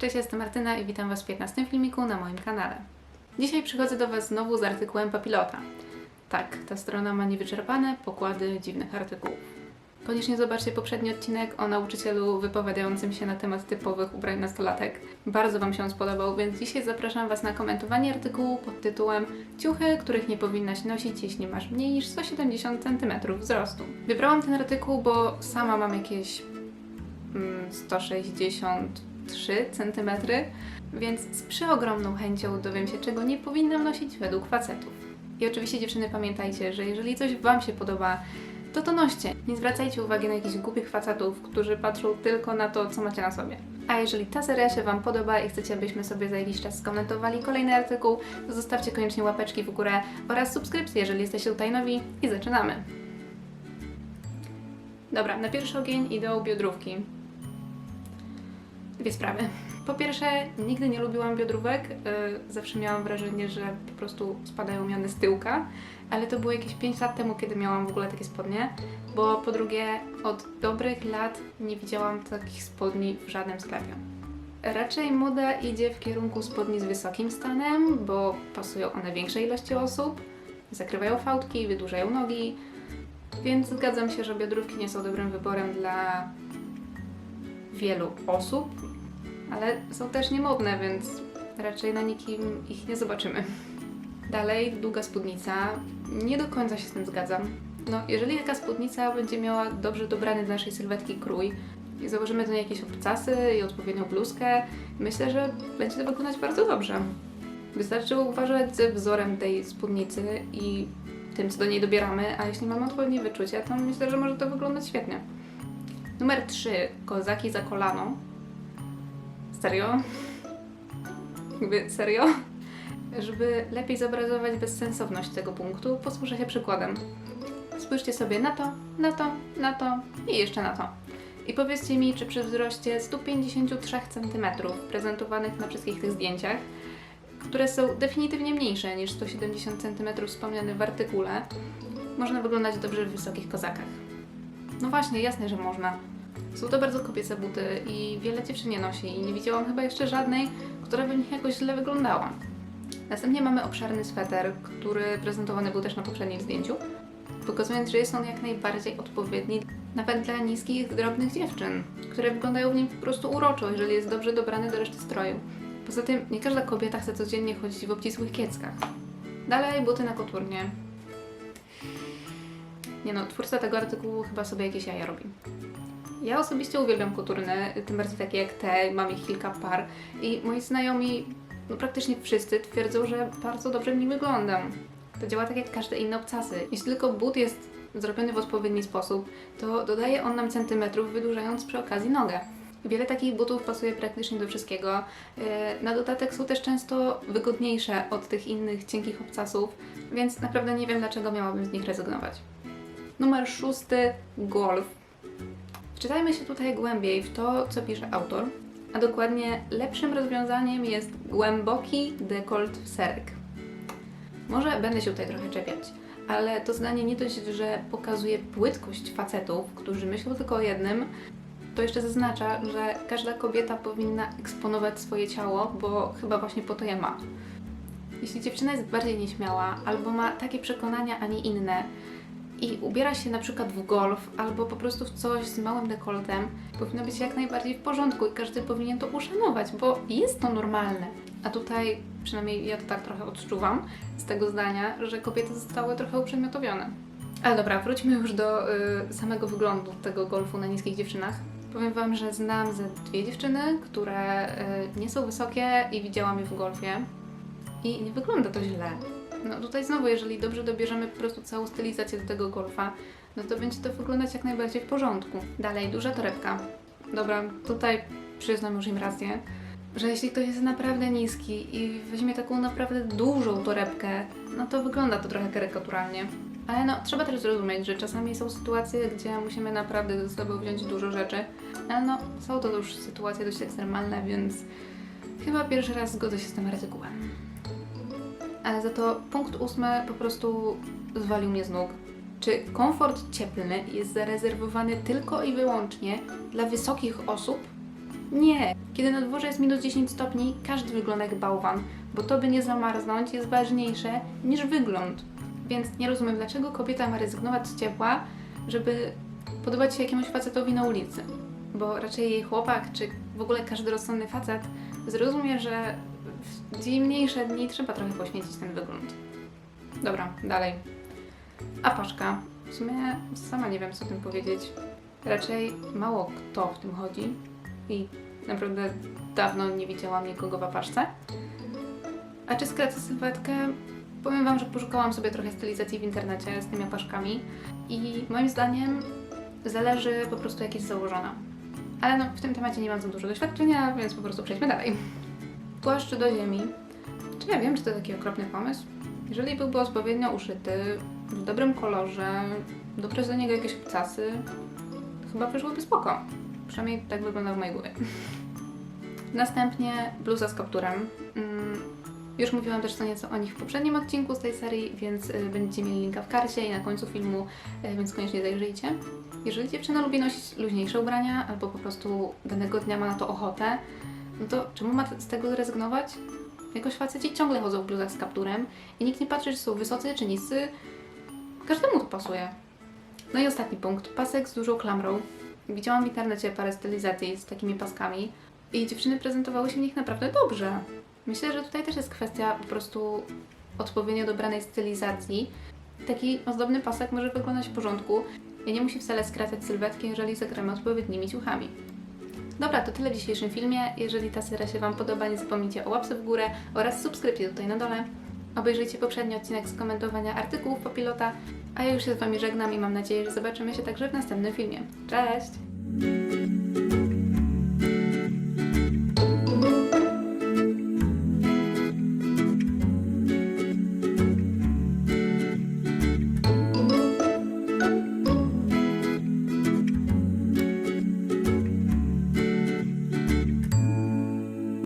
Cześć, jestem Martyna i witam Was w 15 filmiku na moim kanale. Dzisiaj przychodzę do Was znowu z artykułem Papilota. Tak, ta strona ma niewyczerpane pokłady dziwnych artykułów. Koniecznie zobaczcie poprzedni odcinek o nauczycielu wypowiadającym się na temat typowych ubrań nastolatek. Bardzo Wam się on spodobał, więc dzisiaj zapraszam Was na komentowanie artykułu pod tytułem Ciuchy, których nie powinnaś nosić, jeśli masz mniej niż 170 cm wzrostu. Wybrałam ten artykuł, bo sama mam jakieś mm, 160 3 cm, więc z przeogromną chęcią dowiem się, czego nie powinnam nosić według facetów. I oczywiście dziewczyny pamiętajcie, że jeżeli coś Wam się podoba, to to noście. Nie zwracajcie uwagi na jakichś głupich facetów, którzy patrzą tylko na to, co macie na sobie. A jeżeli ta seria się Wam podoba i chcecie, abyśmy sobie za jakiś czas skomentowali kolejny artykuł, to zostawcie koniecznie łapeczki w górę oraz subskrypcję, jeżeli jesteście tutaj nowi i zaczynamy! Dobra, na pierwszy ogień idą biodrówki. Dwie sprawy. Po pierwsze, nigdy nie lubiłam biodrówek. Yy, zawsze miałam wrażenie, że po prostu spadają mi one z tyłka, ale to było jakieś 5 lat temu, kiedy miałam w ogóle takie spodnie. Bo po drugie, od dobrych lat nie widziałam takich spodni w żadnym sklepie. Raczej moda idzie w kierunku spodni z wysokim stanem, bo pasują one większej ilości osób, zakrywają fałdki, wydłużają nogi, więc zgadzam się, że biodrówki nie są dobrym wyborem dla wielu osób, ale są też niemodne, więc raczej na nikim ich nie zobaczymy. Dalej, długa spódnica. Nie do końca się z tym zgadzam. No, jeżeli taka spódnica będzie miała dobrze dobrany do naszej sylwetki krój i założymy do niej jakieś obcasy i odpowiednią bluzkę, myślę, że będzie to wyglądać bardzo dobrze. Wystarczy uważać ze wzorem tej spódnicy i tym, co do niej dobieramy, a jeśli mamy odpowiednie wyczucie, to myślę, że może to wyglądać świetnie. Numer 3. Kozaki za kolano. Serio? Jakby serio? Żeby lepiej zobrazować bezsensowność tego punktu, posłużę się przykładem. Spójrzcie sobie na to, na to, na to i jeszcze na to. I powiedzcie mi, czy przy wzroście 153 cm prezentowanych na wszystkich tych zdjęciach, które są definitywnie mniejsze niż 170 cm wspomniane w artykule, można wyglądać dobrze w wysokich kozakach. No właśnie, jasne, że można. Są to bardzo kobiece buty i wiele dziewczyn je nosi i nie widziałam chyba jeszcze żadnej, która by w nich jakoś źle wyglądała. Następnie mamy obszarny sweter, który prezentowany był też na poprzednim zdjęciu, pokazując, że jest on jak najbardziej odpowiedni nawet dla niskich, drobnych dziewczyn, które wyglądają w nim po prostu uroczo, jeżeli jest dobrze dobrany do reszty stroju. Poza tym nie każda kobieta chce codziennie chodzić w obcisłych kieckach. Dalej buty na koturnie. Nie no, twórca tego artykułu chyba sobie jakieś jaja robi. Ja osobiście uwielbiam koturny, tym bardziej takie jak te, mam ich kilka par i moi znajomi, no praktycznie wszyscy twierdzą, że bardzo dobrze w nich wyglądam. To działa tak jak każde inne obcasy. Jeśli tylko but jest zrobiony w odpowiedni sposób, to dodaje on nam centymetrów, wydłużając przy okazji nogę. Wiele takich butów pasuje praktycznie do wszystkiego. Yy, Na dodatek są też często wygodniejsze od tych innych cienkich obcasów, więc naprawdę nie wiem, dlaczego miałabym z nich rezygnować. Numer szósty golf. Wczytajmy się tutaj głębiej w to, co pisze autor, a dokładnie lepszym rozwiązaniem jest głęboki dekolt w serek. Może będę się tutaj trochę czepiać, ale to zdanie nie dość, że pokazuje płytkość facetów, którzy myślą tylko o jednym, to jeszcze zaznacza, że każda kobieta powinna eksponować swoje ciało, bo chyba właśnie po to je ma. Jeśli dziewczyna jest bardziej nieśmiała albo ma takie przekonania, a nie inne i ubiera się na przykład w golf albo po prostu w coś z małym dekoltem, powinno być jak najbardziej w porządku i każdy powinien to uszanować, bo jest to normalne. A tutaj, przynajmniej ja to tak trochę odczuwam z tego zdania, że kobiety zostały trochę uprzedmiotowione. Ale dobra, wróćmy już do y, samego wyglądu tego golfu na niskich dziewczynach. Powiem Wam, że znam ze dwie dziewczyny, które y, nie są wysokie i widziałam je w golfie. I nie wygląda to źle. No tutaj znowu, jeżeli dobrze dobierzemy po prostu całą stylizację do tego golfa, no to będzie to wyglądać jak najbardziej w porządku. Dalej, duża torebka. Dobra, tutaj przyznam już im rację, że jeśli ktoś jest naprawdę niski i weźmie taką naprawdę dużą torebkę, no to wygląda to trochę karykaturalnie. Ale no, trzeba też zrozumieć, że czasami są sytuacje, gdzie musimy naprawdę ze sobą wziąć dużo rzeczy, ale no, są to już sytuacje dość ekstremalne, więc chyba pierwszy raz zgodzę się z tym artykułem. Ale za to punkt ósmy po prostu zwalił mnie z nóg. Czy komfort cieplny jest zarezerwowany tylko i wyłącznie dla wysokich osób? Nie! Kiedy na dworze jest minus 10 stopni, każdy wygląda jak bałwan, bo to by nie zamarznąć jest ważniejsze niż wygląd. Więc nie rozumiem, dlaczego kobieta ma rezygnować z ciepła, żeby podobać się jakiemuś facetowi na ulicy. Bo raczej jej chłopak, czy w ogóle każdy rozsądny facet zrozumie, że w dzień mniejsze dni trzeba trochę poświęcić ten wygląd. Dobra, dalej. Apaszka. W sumie sama nie wiem, co o tym powiedzieć. Raczej mało kto w tym chodzi i naprawdę dawno nie widziałam nikogo w apaszce. A czy skracę sylwetkę? Powiem Wam, że poszukałam sobie trochę stylizacji w internecie z tymi apaszkami i moim zdaniem zależy po prostu jak jest założona. Ale no, w tym temacie nie mam za dużo doświadczenia, więc po prostu przejdźmy dalej. Płaszcz do ziemi. Czy ja wiem, czy to taki okropny pomysł? Jeżeli byłby odpowiednio uszyty, w dobrym kolorze, dobre do niego jakieś obcasy, chyba wyszłoby spoko. Przynajmniej tak wygląda w mojej głowie. Następnie bluza z kapturem. Mm, już mówiłam też co nieco o nich w poprzednim odcinku z tej serii, więc y, będziecie mieli linka w karcie i na końcu filmu, y, więc koniecznie zajrzyjcie. Jeżeli dziewczyna lubi nosić luźniejsze ubrania, albo po prostu danego dnia ma na to ochotę, no to czemu ma z tego zrezygnować? Jakoś faceci ciągle chodzą w bluzach z kapturem i nikt nie patrzy, czy są wysocy czy niscy. Każdemu to pasuje. No i ostatni punkt. Pasek z dużą klamrą. Widziałam w internecie parę stylizacji z takimi paskami i dziewczyny prezentowały się w nich naprawdę dobrze. Myślę, że tutaj też jest kwestia po prostu odpowiednio dobranej stylizacji. Taki ozdobny pasek może wyglądać w porządku i nie musi wcale skracać sylwetki, jeżeli zagramy odpowiednimi ciuchami. Dobra, to tyle w dzisiejszym filmie. Jeżeli ta seria się Wam podoba, nie zapomnijcie o łapce w górę oraz subskrypcji tutaj na dole. Obejrzyjcie poprzedni odcinek z komentowania artykułów popilota, a ja już się z Wami żegnam i mam nadzieję, że zobaczymy się także w następnym filmie. Cześć!